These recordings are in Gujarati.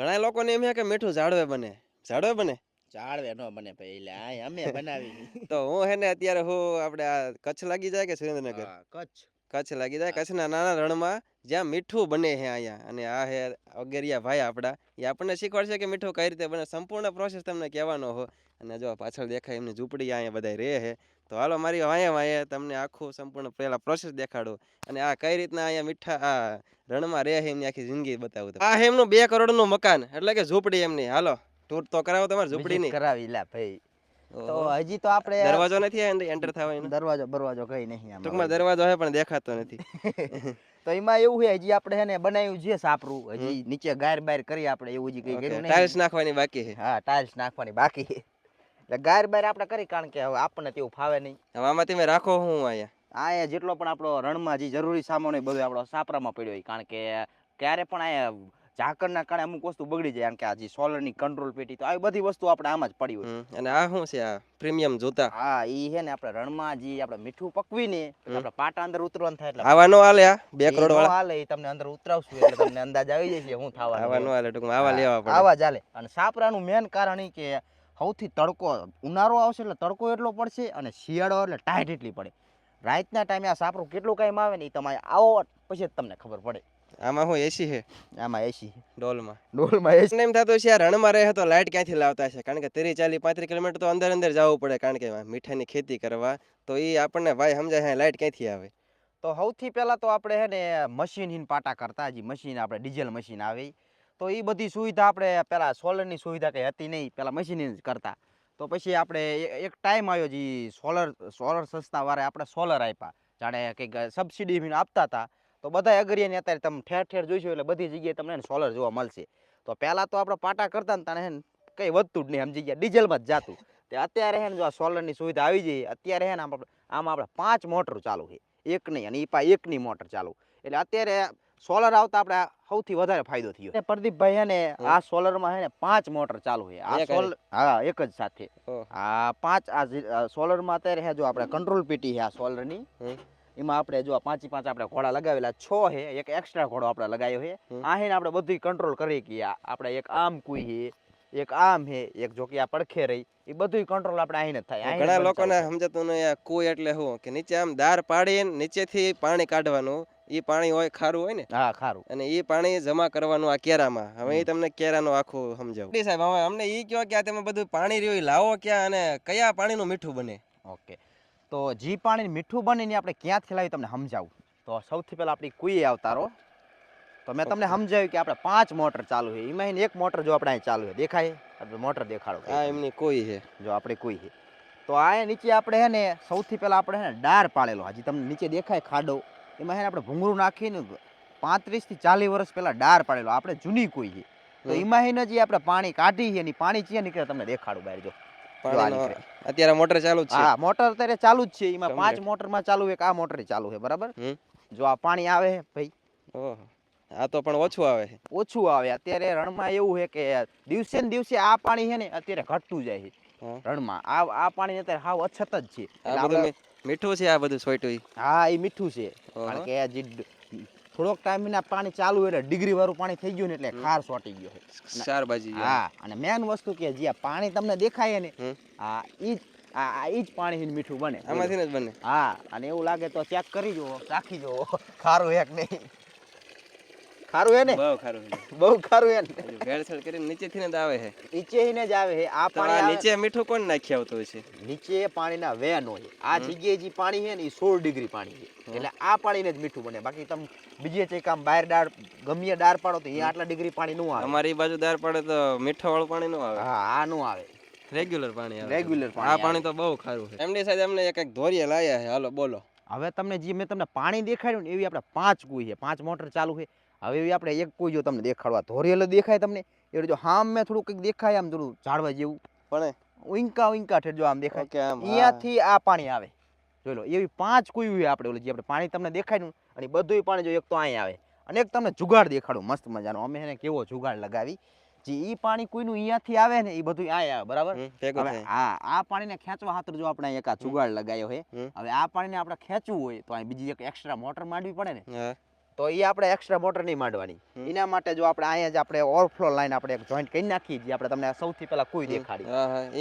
ઘણા લોકોને એમ છે કે મીઠું ઝાડવે બને. ઝાડવે બને? જાડવે નો બને ભાઈ એટલે આ અમે બનાવી તો હું હે ને અત્યારે હું આપણે આ કચ્છ લાગી જાય કે સુરેન્દ્રનગર? કચ્છ. કચ્છ લાગી જાય. કચ્છના નાના રણમાં જ્યાં મીઠું બને છે અહીંયા અને આ હે અગરિયા ભાઈ આપણા એ આપણને શીખવાડશે કે મીઠું કઈ રીતે બને. સંપૂર્ણ પ્રોસેસ તમને કહેવાનો હો. અને જો પાછળ દેખાય એમની ઝૂંપડી અહીંયા બધા રહે છે તો હાલો મારી વાંયે વાંયે તમને આખું સંપૂર્ણ પહેલા પ્રોસેસ દેખાડું. અને આ કઈ રીતના અહીંયા મીઠા આ રણમાં રહે છે એમની આખી જિંદગી બતાવું આ એમનું બે કરોડનું મકાન એટલે કે ઝૂંપડી એમની. હાલો ટૂર તો કરાવો તમારે ઝૂંપડીની. કરાવી લા ભાઈ. તો હજી તો આપણે દરવાજો નથી એન્ટર થવા એનો? દરવાજો બરવાજો કઈ નહીં આમાં ટૂંકમાં દરવાજો છે પણ દેખાતો નથી. તો એમાં એવું છે હજી આપણે છે ને બનાવ્યું છે સાપરું હજી નીચે ગાર બાર કરી આપણે એવું હજી કઈ કર્યું ટાઇલ્સ નાખવાની બાકી છે. હા ટાઇલ્સ નાખવાની બાકી છે. એટલે ગાર બાર આપણે કરી કારણ કે હવે આપણને તેવું ફાવે નહીં. હવે આમાં તમે રાખો હું અહીંયા. આ જેટલો પણ આપણો રણમાં જે જરૂરી સામાન હોય બધું આપણો સાપરામાં પડ્યો હોય કારણ કે ક્યારે પણ આ ઝાકળના કારણે અમુક વસ્તુ બગડી જાય કારણ કે આ જે સોલરની કંટ્રોલ પેટી તો આવી બધી વસ્તુ આપણે આમાં જ પડી હોય અને આ શું છે આ પ્રીમિયમ જોતા? હા ઈ છે ને આપણે રણમાં જે આપણે મીઠું પકવીને આપણે પાટા અંદર ઉતરવાનું થાય એટલે આવા નો હાલે આ બે કરોડ વાળા હાલે ઈ તમને અંદર ઉતરાવશું એટલે તમને અંદાજ આવી જશે હું થવાનું આવા નો હાલે ટૂંકમાં આવા લેવા પડે. આવા જ હાલે. અને સાપરાનું મેન કારણ ઈ કે સૌથી તડકો ઉનાળો આવશે એટલે તડકો એટલો પડશે અને શિયાળો એટલે ટાઈટ એટલી પડે. રાતના ટાઈમે આ સાપરું કેટલું કાંઈ આવે ને એ તમારે આવો પછી જ તમને ખબર પડે. આમાં શું એસી છે? આમાં એસી ડોલમાં. ડોલમાં એસી એમ થતું છે રણમાં રહે તો લાઇટ ક્યાંથી લાવતા છે કારણ કે ત્રીસ ચાલીસ પાંત્રીસ કિલોમીટર તો અંદર અંદર જવું પડે. કારણ કે મીઠાની ખેતી કરવા તો એ આપણને ભાઈ સમજાય છે લાઇટ ક્યાંથી આવે? તો સૌથી પહેલાં તો આપણે હે ને મશીન હિન પાટા કરતા હજી. મશીન આપણે ડીઝલ મશીન આવે. તો એ બધી સુવિધા આપણે પહેલાં સોલરની સુવિધા કંઈ હતી નહીં. પહેલાં મશીન જ કરતા. તો પછી આપણે એક ટાઈમ આવ્યો જે સોલર સોલર સંસ્થાવાળા આપણે સોલર આપ્યા. જાણે કંઈક સબસિડી આપતા હતા. તો બધા અગરિયાની અત્યારે તમે ઠેર ઠેર જોઈશો એટલે બધી જગ્યાએ તમને સોલર જોવા મળશે. તો પહેલાં તો આપણે પાટા કરતા ને તને કંઈ વધતું જ નહીં સમજી ગયા ડીઝલમાં જ જાતું. તે અત્યારે હે ને જો આ સોલરની સુવિધા આવી જઈએ અત્યારે હે ને આમ આમાં આપણે પાંચ મોટર ચાલુ છે. એક નહીં અને એ પા એકની મોટર ચાલુ. એટલે અત્યારે સોલર આવતા આપણે સૌથી વધારે ફાયદો થયો. પ્રદીપભાઈ હે ને આ સોલરમાં હે ને પાંચ મોટર ચાલુ છે. આ સોલર હા એક જ સાથે. આ પાંચ આ સોલરમાં અત્યારે હે જો આપણે કંટ્રોલ પેટી છે આ સોલરની હમ. એમાં આપણે જો આ પાંચ આપણે ઘોડા લગાવેલા છ હે એક એક્સ્ટ્રા ઘોડો આપણે લગાવ્યો આ હે ને આપણે બધી કંટ્રોલ કરી કે આપણે એક આમ કુઈ હે એક આમ હે એક જો કે આ પડખે રહી એ બધું કંટ્રોલ આપણે અહીં થાય. ઘણા લોકોને સમજાતું નહીં આ કુઈ એટલે શું? કે નીચે આમ દાર પાડીને નીચેથી પાણી કાઢવાનું એ પાણી હોય ખારું હોય ને? હા ખારું. અને એ પાણી જમા કરવાનું આ કેરામાં. હવે એ તમને કેરાનું આખું સમજાવું. સાહેબ હવે અમને એ કયો કે આ તમે બધું પાણી રહ્યું લાવો ક્યાં અને કયા પાણીનું મીઠું બને? ઓકે. તો જી પાણી મીઠું બને ને આપણે ક્યાંથી લાવી તમને સમજાવું? તો સૌથી પહેલાં આપણી કુઈએ આવતારો તો મેં તમને સમજાવ્યું કે આપણે પાંચ મોટર ચાલુ છે. એમાં એક મોટર જો આપણે અહીં ચાલુ છે. દેખાય? આપણે મોટર દેખાડો આ એમની કોઈ છે. જો આપણે કોઈ છે. તો આ નીચે આપણે હે ને સૌથી પહેલાં આપણે હે ને ડાર પાડેલો હજી તમને નીચે દેખાય ખાડો. એમાં હે ને આપણે ભૂંગળું નાખીને પાંત્રીસથી ચાલીસ વર્ષ પહેલાં ડાર પાડેલો. આપણે જૂની કોઈ છે. તો એમાં જે આપણે પાણી કાઢી છે એની પાણી ચિયા નીકળે તમને દેખાડું બહાર જો. અત્યારે મોટર ચાલુ જ છે. હા મોટર અત્યારે ચાલુ જ છે. એમાં પાંચ મોટર મોટરમાં ચાલુ એક આ મોટર ચાલુ છે બરાબર? જો આ પાણી આવે ભાઈ. ઓહો. આ તો પણ ઓછું આવે છે ઓછું આવે. અત્યારે રણમાં એવું છે કે દિવસે ને દિવસે આ પાણી છે ને અત્યારે ઘટતું જાય છે રણમાં. આ આ પાણી અત્યારે હાવ અછત જ છે. મી- મીઠું છે આ બધું સોયટું હા એ મીઠું છે. કારણ કે જે થોડોક ટાઈમ ના પાણી ચાલુ એટલે ડિગ્રી વાળું પાણી થઈ ગયું ને એટલે. ખાર સોટી ગયો ચાર શાકભાજી હા. અને મેન વસ્તુ કે જે પાણી તમને દેખાય ને હા આ ઈ આ આ ઈ જ પાણી મીઠું બને. આમાંથી જ બને. હા અને એવું લાગે તો ચેક કરી જુઓ ચાખી જુઓ. ખારું એક નહીં. ખારું હે ને? બહુ ખારું છે. બહુ ખારું હે ને? ભેળસેળ કરીને નીચેથી જ આવે છે નીચે જ આવે છે આ પાણી નીચે મીઠું કોણ નાખી આવતું હોય છે નીચે પાણીના વેન હોય. આ જગ્યાએ જે પાણી છે ને એ સોળ ડિગ્રી પાણી છે. એટલે આ પાણીને જ મીઠું બને. બાકી તમે બીજે ચેક કામ બહાર ડાળ ગમે ડાળ પાડો તો અહીંયા આટલા ડિગ્રી પાણી નું આવે. અમારી બાજુ ડાર પડે તો મીઠા વાળું પાણી નું આવે. હા આ નું આવે. રેગ્યુલર પાણી આવે. રેગ્યુલર આ પાણી પાણી તો બહુ ખારું છે. એમની સાથે અમને એક એક ધોરિયા લાયા છે. હાલો બોલો. હવે તમને જે મેં તમને પાણી દેખાડ્યું ને એવી આપણે પાંચ કુઈ છે. પાંચ મોટર ચાલુ છે. હવે એવી આપણે એક કુઈ જો તમને દેખાડવા ધોરિયેલો દેખાય તમને એ જો હામ મેં થોડું કંઈક દેખાય આમ થોડું ઝાડવા જેવું. પણ ઉઈંકા ઉઈંકા ઠેઠ જો આમ દેખાય. અહીંયાથી આ પાણી આવે. જોઈ લો એવી પાંચ કુઈ હોય આપણે ઓલું જે આપણે પાણી તમને દેખાડ્યું અને બધું પાણી જો એક તો અહીં આવે. અને એક તમને જુગાડ દેખાડું મસ્ત મજાનો. અમે એને કેવો જુગાડ લગાવી. જે ઈ પાણી કોઈનું અહીંયાથી આવે ને એ બધું અહીં આવે બરાબર? હા આ પાણીને ખેંચવા ખાતર જો આપણે એક આ જુગાડ લગાવ્યો હોય હવે આ પાણીને આપણે ખેંચવું હોય તો અહીં બીજી એક એક્સ્ટ્રા મોટર માંડવી પડે ને. તો એ આપણે એક્સ્ટ્રા મોટર નહીં માંડવાની. એના માટે જો આપણે અહીંયા જ આપણે ઓવરફ્લો લાઈન આપણે એક જોઈન્ટ કરી નાખી જે આપણે તમને સૌથી પહેલા કોઈ દેખાડી.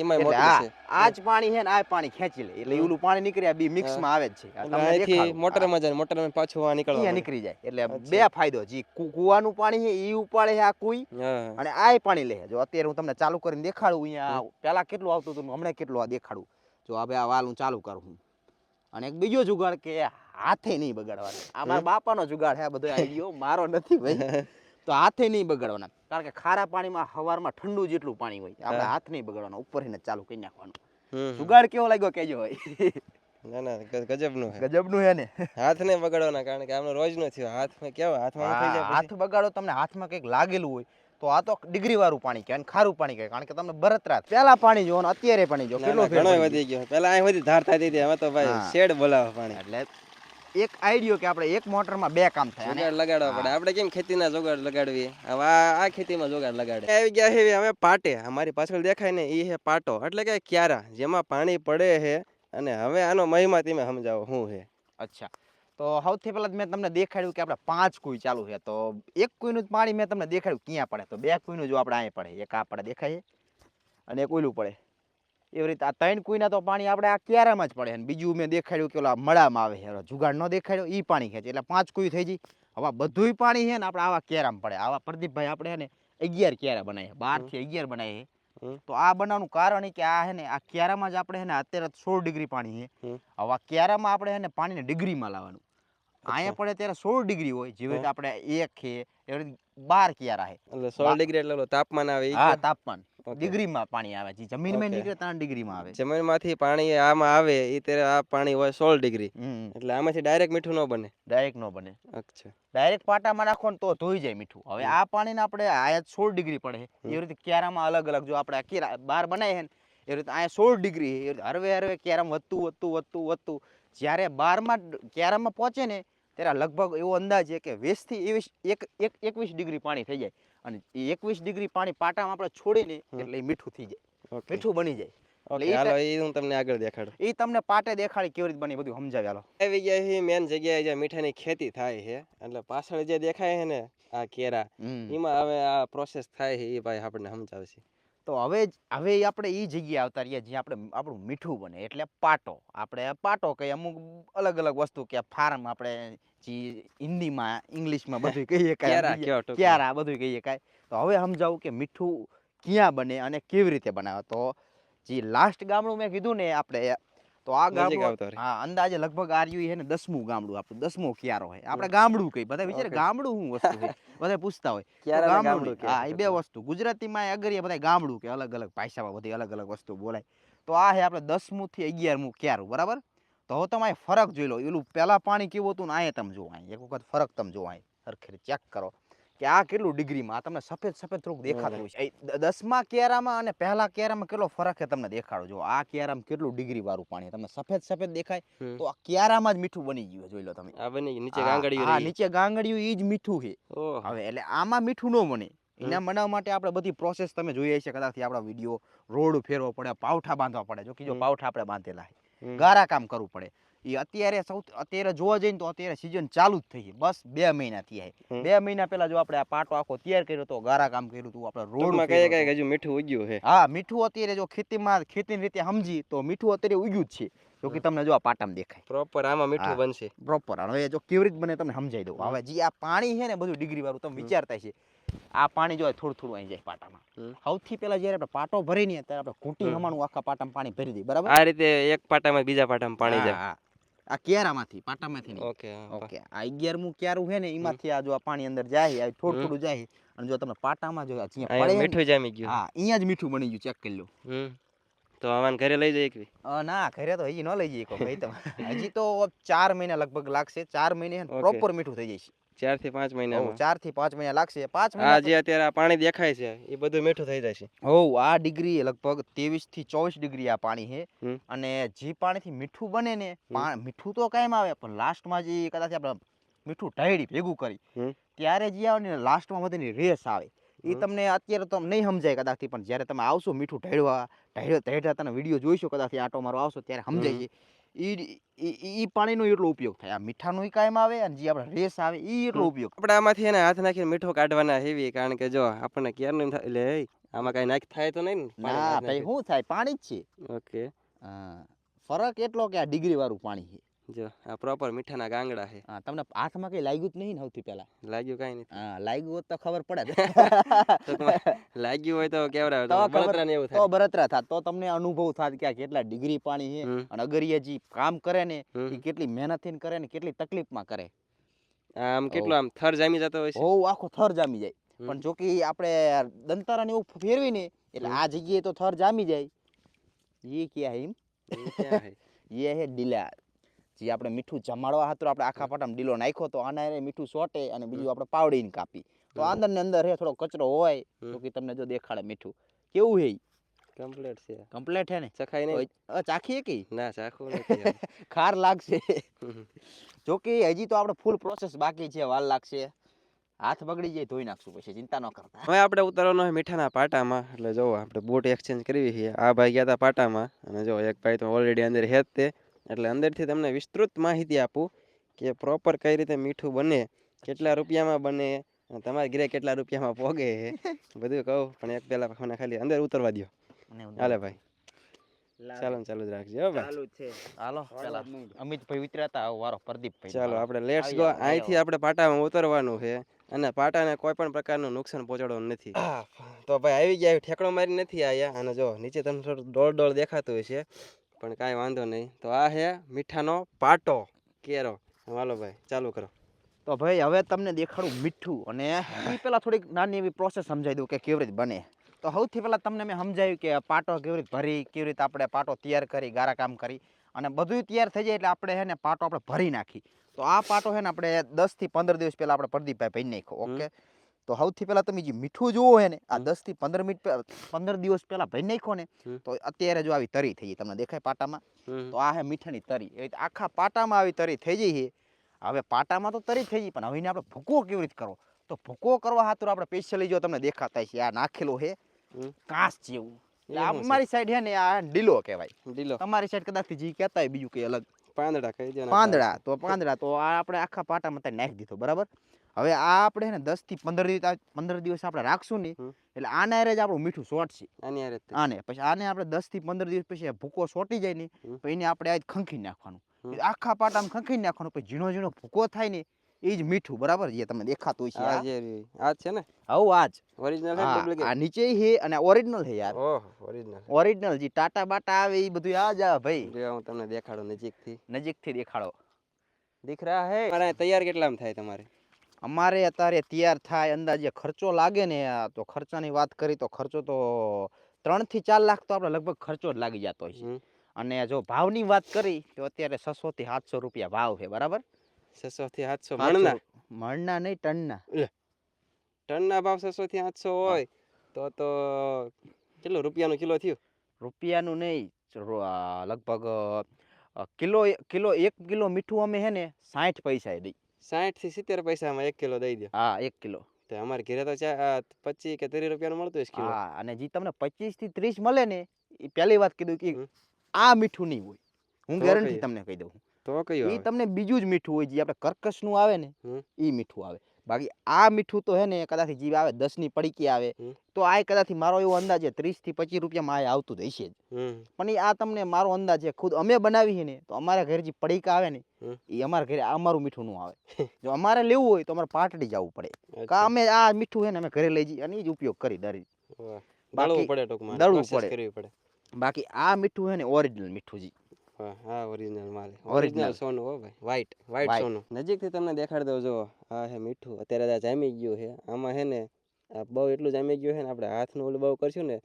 એટલે મોટર આ જ પાણી છે ને આ પાણી ખેંચી લે. એટલે. ઓલું પાણી નીકળ્યા બી મિક્સમાં આવે જ છે. અહીંથી મોટર મોટરમાં જાય મોટરમાં પાછું આ નીકળવા નીકળી જાય. એટલે બે ફાયદો જે કુવાનું પાણી છે એ ઉપાડે છે આ કુઈ અને આ પાણી લે. જો અત્યારે હું તમને ચાલુ કરીને દેખાડું અહીંયા પેલા કેટલું આવતું હતું હમણાં કેટલું આ દેખાડું. જો હવે આ વાલ હું ચાલુ કરું અને એક બીજો જુગાડ કે હાથે નહીં બગાડવાનો. આ મારા બાપાનો જુગાડ છે બધો આઈડિયો મારો નથી ભાઈ. તો હાથે નહીં બગાડવાના. કારણ કે ખારા પાણીમાં હવારમાં ઠંડુ જેટલું પાણી હોય આપણે હાથ નહીં બગાડવાનો ઉપરથી ચાલુ કરી નાખવાનું. જુગાડ કેવો લાગ્યો કેજો હોય ના ના ગજબનું છે ગજબનું છે ને? હાથ ને બગાડવાના કારણ કે આમનો રોજ નો થયો. હાથમાં કેવા હાથમાં થઈ જાય હાથ બગાડો તમને હાથમાં કંઈક લાગેલું હોય. તો આ તો ડિગ્રી વાળું પાણી કહેવાય અને ખારું પાણી કહેવાય કારણ કે તમને બરતરા પેલા પાણી જો અત્યારે પાણી જો પછી. ના, કેટલો પડી વધી ગયો. પેલા અહીં વધી ધાર થતી હતી હવે તો ભાઈ શેડ બોલાવે પાણી. એટલે એક આઈડિયો કે આપણે એક મોટરમાં બે કામ થાય જોગાડ લગાડવા પડે. આપણે કેમ ખેતીના જોગાડ લગાડવી? હવે આ આ ખેતીમાં જોગાડ લગાડે. આવી ગયા છે હવે પાટે. અમારી પાછળ દેખાય ને એ છે પાટો. એટલે કે ક્યારા. જેમાં પાણી પડે છે અને હવે આનો મહિમા તમે સમજાવો શું છે? અચ્છા. તો સૌથી પહેલા મેં તમને દેખાડ્યું કે આપણે પાંચ કુઈ ચાલુ છે. તો એક કુઈનું જ પાણી મેં તમને દેખાડ્યું ક્યાં પડે? તો બે કુઈનું જો આપણે અહીં પડે. એક આ પડે દેખાય અને એક ઓલું પડે. એવી રીતે આ ત્રણ કુઈના તો પાણી આપણે આ ક્યારામાં જ પડે અને બીજું મેં દેખાડ્યું કે ઓલા મળામાં આવે છે. જુગાડ ન દેખાડ્યો એ પાણી ખેંચે એટલે પાંચ કુઈ થઈ ગઈ. હવે બધુંય પાણી છે ને આપણે આવા ક્યારામાં પડે. આવા પ્રદીપભાઈ આપણે ને અગિયાર ક્યારા બનાવીએ. બારથી અગિયાર બનાવીએ. તો આ બનાવવાનું કારણ એ કે આ છે ને આ ક્યારામાં જ આપણે છે ને અત્યારે સોળ ડિગ્રી પાણી છે. હવે આ ક્યારામાં આપણે છે ને પાણીને ડિગ્રીમાં લાવવાનું. અહીંયા પડે ત્યારે સોળ ડિગ્રી હોય જેવી રીતે આપણે એક છે એવી રીતે બાર ક્યારા છે. એટલે સોળ ડિગ્રી એટલે તાપમાન આવે હા તાપમાન. ડિગ્રીમાં પાણી આવે છે જમીનમાં. નીકળે ત્રણ ડિગ્રીમાં આવે. જમીનમાંથી પાણી આમાં આવે એ ત્યારે આ પાણી હોય સોળ ડિગ્રી. એટલે આમાંથી ડાયરેક્ટ મીઠું ન બને. ડાયરેક્ટ ન બને. અચ્છા. ડાયરેક્ટ પાટામાં નાખો ને તો ધોઈ જાય મીઠું. હવે આ આ પાણીને આપણે આયા સોળ ડિગ્રી પડે. એવી રીતે ક્યારામાં અલગ અલગ જો આપણે આ કેરા બાર બનાવીએ ને એ રીતે અહીંયા સોળ ડિગ્રી હરવે હરવે ક્યારામાં વધતું વધતું વધતું વધતું. જ્યારે બારમાં ક્યારામાં પહોંચે ને ત્યારે લગભગ એવો અંદાજ છે કે વીસથી એવીસ એક એક એકવીસ ડિગ્રી પાણી થઈ જાય. અને એકવીસ ડિગ્રી પાણી પાટામાં આપણે છોડીને એટલે મીઠું થઈ જાય. મીઠું બની જાય. હાલો એ હું તમને આગળ દેખાડું. એ તમને પાટે દેખાડી કેવી રીતે બની બધું સમજાવી હાલો. આવી ગયા છે મેન જગ્યાએ મીઠાની ખેતી થાય છે એટલે પાછળ જે દેખાય છે ને આ કેરા એમાં હવે આ પ્રોસેસ થાય છે એ ભાઈ આપણને સમજાવશે. તો હવે હવે આપણે એ જગ્યાએ આવતા રહીએ જ્યાં આપણે આપણું મીઠું બને એટલે પાટો. આપણે પાટો કહીએ અમુક અલગ અલગ વસ્તુ કે ફાર્મ આપણે જે હિન્દીમાં ઇંગ્લિશમાં બધું કહીએ ક્યારા બધું કહીએ કાંઈ. તો હવે સમજાવું કે મીઠું ક્યાં બને અને કેવી રીતે બનાવે. તો જે લાસ્ટ ગામડું મેં કીધું ને આપણે તો આ ગામડું હા અંદાજે લગભગ આર્યુ છે ને દસમું ગામડું આપણું દસમો ક્યારો હોય આપણે ગામડું કઈ બધા વિચારે ગામડું શું વસ્તુ છે? બધા પૂછતા હોય. ગામડું હા એ બે વસ્તુ. ગુજરાતીમાં અગરિયા બધા ગામડું કે અલગ અલગ ભાષામાં બધી અલગ અલગ વસ્તુ બોલાય. તો આ છે આપણે દસમું થી અગિયારમું ક્યારું બરાબર? તો હવે તમે ફરક જોઈ લો. એલું પહેલા પાણી કેવું હતું ને અહીંયા તમે જોવા એક વખત ફરક તમે જોવા સરખી ચેક કરો. કે આ કેટલું ડિગ્રીમાં? આ તમને સફેદ સફેદ થોડુંક દેખાતું છે. દસમા કેરામાં અને પહેલા કેરામાં કેટલો ફરક છે તમને દેખાડો. જો આ કેરામાં કેટલું ડિગ્રી વાળું પાણી તમને સફેદ સફેદ દેખાય? તો આ કેરામાં જ મીઠું બની ગયું જોઈ લો તમે. આ બની ગયું. નીચે ગાંગડિયું હા નીચે ગાંગડિયું એ જ મીઠું છે. હવે એટલે આમાં મીઠું ન બને. એના બનાવવા માટે આપણે બધી પ્રોસેસ તમે જોઈએ છે કદાચ આપણા વીડિયો રોડ ફેરવો પડે પાવઠા બાંધવા પડે. જો કે જો પાવઠા આપણે બાંધેલા છે. ગારા કામ કરવું પડે. એ અત્યારે સૌથી અત્યારે જોવા જઈએ તો અત્યારે સિઝન ચાલુ જ થઈ બસ બે મહિના થયા બે મહિના પહેલા જો આપણે આ પાટો આખો તૈયાર કર્યો તો ગારા કામ કર્યું હતું આપણે રોડ ટૂંકમાં કહીએ હજુ મીઠું ઉગ્યું છે. હા મીઠું અત્યારે જો ખેતીમાં ખેતીની રીતે સમજી તો મીઠું અત્યારે ઉગ્યું જ છે. જો કે તમને જો આ પાટામાં દેખાય. પ્રોપર આમાં મીઠું બનશે. પ્રોપર હવે જો કેવી રીતે બને તમને સમજાઈ દઉં. હવે જે આ પાણી છે ને બધું ડિગ્રી વાળું તમે વિચારતા છે આ પાણી જો થોડું થોડું અહીં જાય પાટામાં. સૌથી પહેલા જ્યારે આપણે પાટો ભરી ને ત્યારે આપણે ઘૂંટી હમ. હમાનું આખા પાટામાં પાણી ભરી દઈએ. બરાબર? આ રીતે એક પાટામાં બીજા પાટામાં પાણી જાય. આ કેરામાંથી પાટામાંથી નહીં. ઓકે હા, ઓકે આ અગિયારમું ક્યારું છે ને એમાંથી આ જો આ પાણી અંદર જાય આ થોડું થોડું જાય અને જો તમે પાટામાં જો અહીંયા પડે મીઠું જામી ગયું. હા અહીંયા જ મીઠું બની ગયું ચેક કરી લો. તો આવાને ઘરે લઈ જઈએ કે ના ઘરે તો હજી ન લઈ જઈએ ભાઈ તમે હજી તો ચાર મહિના લગભગ લાગશે ચાર મહિને પ્રોપર મીઠું થઈ છે ચારથી પાંચ મહિના ચારથી પાંચ મહિના લાગશે. પાંચ મહિના જે અત્યારે આ પાણી દેખાય છે એ બધું મીઠું થઈ જશે હોવ આ ડિગ્રી લગભગ ત્રેવીસથી ચોવીસ ડિગ્રી આ પાણી છે. અને જે પાણીથી મીઠું બને ને મીઠું તો કાયમ આવે પણ લાસ્ટમાં જે કદાચ આપણે મીઠું ઢાળી ભેગું કરી ત્યારે જે આવે ને લાસ્ટમાં બધાની રેસ આવે. એ તમને અત્યારે તો નહીં સમજાય કદાચથી પણ જ્યારે તમે આવશો મીઠું ઢાળવા ઢાળ્યો ઢાળ્યા તને વીડિયો જોઈશો કદાચ આટો મારો આવશો ત્યારે સમજાય ઈ પાણીનો એટલો ઉપયોગ થાય. આ મીઠાનો કાયમ આવે અને જે આપણે રેસ આવે એ એટલો ઉપયોગ આપણે આમાંથી એને હાથ નાખીને મીઠો કાઢવાના હેવી કારણ કે જો આપણને ક્યારનું નહીં થાય એટલે આમાં કાંઈ નાખ થાય તો નહીં ને? ના ભાઈ શું થાય? પાણી જ છે. ઓકે. હા. ફરક એટલો કે આ ડિગ્રી વાળું પાણી છે. જો આ પ્રોપર મીઠાના ગાંગડા છે. હા તમને હાથમાં કઈ લાગ્યું જ નહીં ને સૌથી પહેલા? લાગ્યું કઈ નહીં હા લાગ્યું હોત તો ખબર પડે લાગ્યું હોય તો કેવડાવે? તો તો બળતરા ને એવું તો થાય. બરતરા થાત. તો તમને અનુભવ થાત કે કેટલા ડિગ્રી પાણી છે અને અગરિયા જે કામ કરે ને એ કેટલી મહેનતથી કરે ને કેટલી તકલીફમાં કરે. આમ કેટલો આમ થર જામી જતો હોય છે? બહુ આખો થર જામી જાય. પણ જો કે આપણે દંતારા ને એવું ફેરવી ને એટલે આ જગ્યાએ તો થર જામી જાય. એ ક્યાં હે એમ? એ હે? એ હે ડીલા જે આપણે મીઠું જમાડવા હાતર આપણે આખા પાટામાં ડીલો નાખ્યો તો આના મીઠું સોટે અને બીજું આપણે પાવડીને કાપી. તો. અંદર ને અંદર હે થોડો કચરો હોય તો કે તમને જો દેખાડે મીઠું. કેવું હે કમ્પ્લીટ છે. કમ્પ્લેટ હે ને? ચખાઈ નહીં? ચાખીએ કે ના ચાખો નથી ખાર લાગશે. જો કે હજી તો આપણે ફૂલ પ્રોસેસ બાકી છે વાર લાગશે. હાથ બગડી જાય ધોઈ નાખશું પછી ચિંતા ન કરતા. હવે આપણે ઉતારવાનો હોય મીઠાના પાટામાં. એટલે જો આપણે બોટ એક્સચેન્જ કરવી છે. આ ભાઈ ગયા હતા પાટામાં. અને જો એક ભાઈ તો ઓલરેડી અંદર હે જ તે. એટલે અંદરથી તમને વિસ્તૃત માહિતી આપું કે પ્રોપર કઈ રીતે મીઠું બને કેટલા રૂપિયામાં બને અને તમારા ઘરે કેટલા રૂપિયામાં પોગે બધું કહું. પણ એક પહેલા મને ખાલી અંદર ઉતરવા દો હાલે ભાઈ. ચાલો ચાલુ જ રાખજો ચાલુ છે. હાલો. પેલા અમિતભાઈ ઉતરાતા આવો વારો પ્રદીપભાઈ. ચાલો આપણે લેટ્સ ગો અહીંથી આપણે પાટામાં ઉતરવાનું છે અને પાટાને કોઈ પણ પ્રકારનું નુકસાન પહોંચાડવાનું નથી. તો ભાઈ આવી ગયા ઠેકડો મારી નથી આયા અને જો નીચે તમને થોડું ડોળ ડોળ દેખાતું હોય છે પણ કાંઈ વાંધો નહીં. તો આ છે મીઠાનો પાટો. કેરો. વાલો ભાઈ ચાલુ કરો. તો ભાઈ હવે તમને દેખાડું મીઠું અને એ પેલા થોડીક નાની એવી પ્રોસેસ સમજાવી દઉં કે કેવી રીતે બને. તો સૌથી પહેલાં તમને મેં સમજાવ્યું કે પાટો કેવી રીતે ભરી કેવી રીતે આપણે પાટો તૈયાર કરી ગારા કામ કરી. અને બધું તૈયાર થઈ જાય એટલે આપણે હે ને પાટો આપણે ભરી નાખી. તો આ પાટો છે ને આપણે દસથી પંદર દિવસ પહેલા આપણે પ્રદીપભાઈ ભરી નાખ્યો. ઓકે? તો સૌથી પહેલા તમે જે મીઠું જુઓ હે ને આ. દસથી પંદર મિનિટ પંદર દિવસ પહેલા ભરી નાખ્યો ને તો અત્યારે જો આવી તરી થઈ ગઈ તમને દેખાય પાટામાં. તો આ હે મીઠાની તરી. એ આખા પાટામાં આવી તરી થઈ જઈ છે. હવે પાટામાં તો તરી થઈ ગઈ પણ હવે આપણે ભૂકો કેવી રીતે કરવો? તો ભૂકો કરવા હાથું આપણે સ્પેશિયલી જો તમને દેખાતા છે આ નાખેલો છે હમ. કાંસ જેવું? અમારી સાઈડ હે ને આ ડીલો કહેવાય. ડીલો તમારી સાઈડ કદાચ જી કહેતા હોય બીજું કઈ અલગ. પાંદડા કહી પાંદડા તો પાંદડા તો આ આપણે આખા પાટામાં નાખી દીધો બરાબર? હવે આ આપણે ને દસથી પંદર દિવસ પંદર દિવસ આપણે રાખશું ને એટલે આના હારે જ આપણું મીઠું સોટશે. આની આને પછી આને આપણે દસથી પંદર દિવસ પછી ભૂકો સોટી જાય ને. પછી એને આપણે આજ ખંખી નાખવાનું. આખા પાટામાં ખંખી નાખવાનું પછી ઝીણો ઝીણો ભૂકો થાય ને એ જ મીઠું બરાબર? જે તમને દેખાતું છે આ આ. છે ને? હવ આજ ઓરિજિનલ હે હા, આ નીચે હે અને ઓરિજિનલ છે યાર. ઓહ ઓરિજિનલ ઓરિજિનલ જે ટાટા બાટા આવે એ બધું આ જ આ ભાઈ. જો હું તમને દેખાડો નજીકથી નજીકથી. નજીકથી દેખાડો. દીખ રહા હે? મારા તૈયાર કેટલામાં થાય તમારે? અમારે અત્યારે તૈયાર થાય અંદાજે ખર્ચો લાગે ને તો ખર્ચાની વાત કરી તો ખર્ચો તો ત્રણથી ચાર લાખ તો આપણે લગભગ ખર્ચો જ લાગી જતો હોય છે. અને જો ભાવની વાત કરી તો અત્યારે છસો થી સાતસો રૂપિયા ભાવ છે બરાબર? છસો થી સાતસો મણના? મણના નહીં ટનના. ટનના ભાવ છસો થી સાતસો હોય તો તો કેટલું રૂપિયાનું કિલો થયું? રૂપિયાનું નહીં લગભગ કિલો કિલો એક કિલો મીઠું અમે હે ને સાઠ પૈસા દઈ. સાઠથી સિત્તેર પૈસામાં એક કિલો દઈ દો હા એક કિલો. તો અમારે ઘરે તો ચા પચીસ કે ત્રીસ રૂપિયાનું મળતું હશે કિલો. હા અને જે તમને પચીસથી ત્રીસ મળે ને એ પહેલી વાત કીધું કે આ મીઠું નહીં હોય. હું ગેરંટી તમને કહી દઉં. તો કયું એ તમને બીજું જ મીઠું હોય જે આપણે કર્કશનું આવે ને એ મીઠું આવે. બાકી આ મીઠું તો હે ને કદાચ જીવ આવે દસની પડીકી આવે તો આ કદાચ મારો એવો અંદાજ છે ત્રીસથી પચીસ રૂપિયામાં આ આવતું જ હશે જ. પણ આ તમને મારો અંદાજ છે ખુદ અમે બનાવી છે ને તો અમારા ઘરે જે પડીકા આવે ને એ અમારા ઘરે અમારું મીઠું નું આવે. જો અમારે લેવું હોય તો અમારે પાટડી જવું પડે. કા અમે આ મીઠું હે ને અમે ઘરે લઈ જઈએ અને એ જ ઉપયોગ કરી દરી વાહ. બાકી દળવું પડે ટૂંકમાં દળવું પડે. બાકી આ મીઠું છે ને ઓરિજિનલ મીઠું જી આ ઓરિજિનલ માલ. ઓરિજિનલ સોનું હો ભાઈ વ્હાઈટ વ્હાઈટ સોનું. નજીકથી તમને દેખાડી દઉં જો આ હે મીઠું અત્યારે આ જામી ગયું છે. આમાં હે ને આ બહુ એટલું જામી ગયું છે ને આપણે હાથનું ઓલું બહુ કરશું ને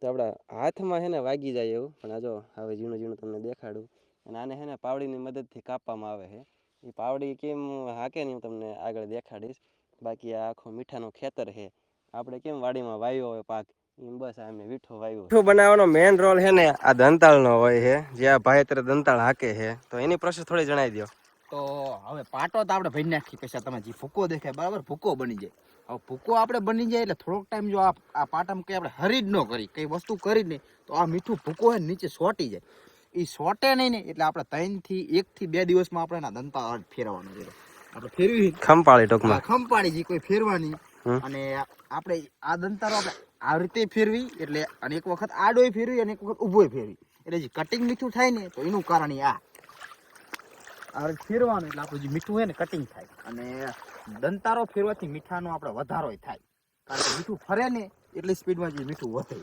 તો આપણા હાથમાં હે ને વાગી જાય એવું. પણ આ જો હવે ઝીણું ઝીણું તમને દેખાડું. અને આને હે ને પાવડીની મદદથી કાપવામાં આવે છે. એ પાવડી કેમ હાકે ને હું તમને આગળ દેખાડીશ. બાકી આ આખો મીઠાનું ખેતર છે. આપણે કેમ વાડીમાં વાવ્યો હોય પાક? બસ આ વીઠો વાવ્યો મીઠું બનાવવાનો મેઇન રોલ છે ને આ દંતાળનો હોય છે. જે આ ભાઈ અત્યારે દંતાળ હાકે છે. તો એની પ્રોસેસ થોડી જણાવી દો તો હવે પાટો તો આપણે ભરી નાખી પછી તમે જે ભૂકો દેખાય બરાબર? ભૂકો બની જાય. હવે ભૂકો આપણે બની જાય એટલે થોડોક ટાઈમ જો આ આ પાટામાં કંઈ આપણે હરી જ ન કરી કઈ વસ્તુ કરી જ નહીં તો આ મીઠું ભૂકો હોય નીચે સોટી જાય. એ સોટે નહીં ને એટલે આપણે ત્રણથી એકથી બે દિવસમાં આપણે એના દંતાળ ફેરવાનું છે. આપણે ફેરવી ખંપાળી ટોકમાં. ખંપાળી જે કોઈ ફેરવાની. અને આપણે આ દંતારો આપણે આ રીતે ફેરવી એટલે અને એક વખત આડોય ફેરવી અને એક વખત ઊભોય ફેરવી. એટલે જે કટિંગ મીઠું થાય ને તો એનું કારણ આ. આ ફેરવાનું એટલે આપણું જે મીઠું હોય ને કટિંગ થાય. અને દંતારો ફેરવાથી મીઠાનો આપણે વધારો થાય. કારણ કે મીઠું ફરે ને એટલી સ્પીડમાં જે મીઠું વધે.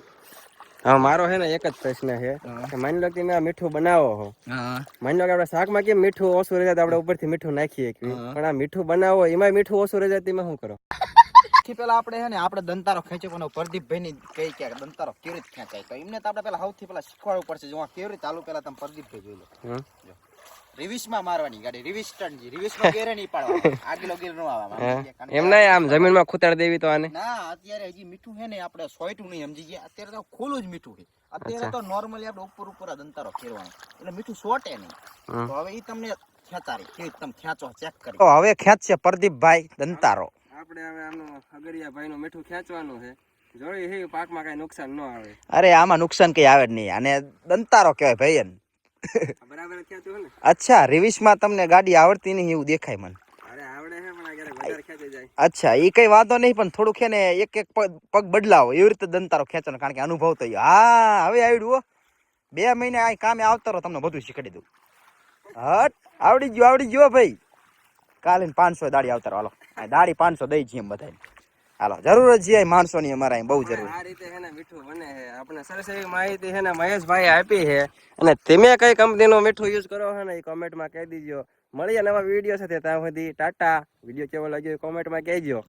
હા મારો હે ને એક જ પ્રશ્ન છે કે માની લો કે મેં આ મીઠું બનાવો હો. માની લો કે આપણે શાકમાં કેમ મીઠું ઓછું રહે આપણે ઉપરથી મીઠું નાખીએ પણ આ મીઠું બનાવો એમાં મીઠું ઓછું રહે જાય તો શું કરો? થી પહેલા આપણે છે ને આપણે દંતારો ખેંચ્યો પણ પ્રદીપભાઈ ની કઈ કે દંતારો કેવી રીતે ખેંચાય? તો એમને તો આપણે પેલા સૌથી પેલા શીખવાડવું પડશે જો કેવી રીતે ચાલુ પેલા તમે પ્રદીપભાઈ જોઈ લો. રિવિશમાં મારવાની ગાડી રિવિશ ટર્ન જી રિવિસમાં ગેરે નહીં પાડવા આગલો ગેર નો આવવા. એમ નહીં આમ જમીનમાં ખૂતાડ દેવી તો આને? ના અત્યારે હજી મીઠું છે ને આપણે સોયટું નહીં સમજી ગયા. અત્યારે તો ખુલ્લું જ મીઠું છે. અત્યારે તો નોર્મલી આપણે ઉપર ઉપર દંતારો ફેરવાનો. એટલે મીઠું સોટે નહીં. તો હવે એ તમને ખેંચારી તમે ખેંચો ચેક કરી. તો હવે ખેંચશે પ્રદીપભાઈ દંતારો. આપણે હવે આનો અગરિયા ભાઈ નું મીઠું ખેંચવાનું છે. જોઈએ હે પાકમાં કઈ નુકસાન ન આવે. અરે આમાં નુકસાન કઈ આવે જ નહીં. અને દંતારો કહેવાય ભાઈ એને બરાબર ખેંચવું ને? અચ્છા રિવિસમાં તમને ગાડી આવડતી નહીં એવું દેખાય મને. અરે આવડે છે પણ ક્યારેક વધારે ખેંચી જાય. અચ્છા એ કઈ વાંધો નહીં પણ થોડુંક છે ને એક એક પગ પગ બદલાવો. એવી રીતે દંતારો ખેંચવાનો કારણ કે અનુભવ થયો. હા હવે આવડ્યું હો. બે મહિને આ કામે આવતા રહો તમને બધું શીખડી દઉં. હટ આવડી ગયું આવડી ગયો ભાઈ. કાલે પાંચસો દાડી આવતા રહો હાલો. દાડી પાંચસો દઈ છીએ બધાને. હાલો જરૂર જ છે માણસોની અમારા અહીં બહુ જરૂર. આ રીતે છે ને મીઠું બને છે. આપણે સરસ એવી માહિતી છે ને મહેશભાઈ આપી છે. અને તમે કઈ કંપનીનું મીઠું યુઝ કરો છો ને એ કોમેન્ટમાં કહી દીજો. મળીએ નવા વીડિયો સાથે ત્યાં સુધી ટાટા. વીડિયો કેવો લાગ્યો એ કોમેન્ટમાં કહેજો.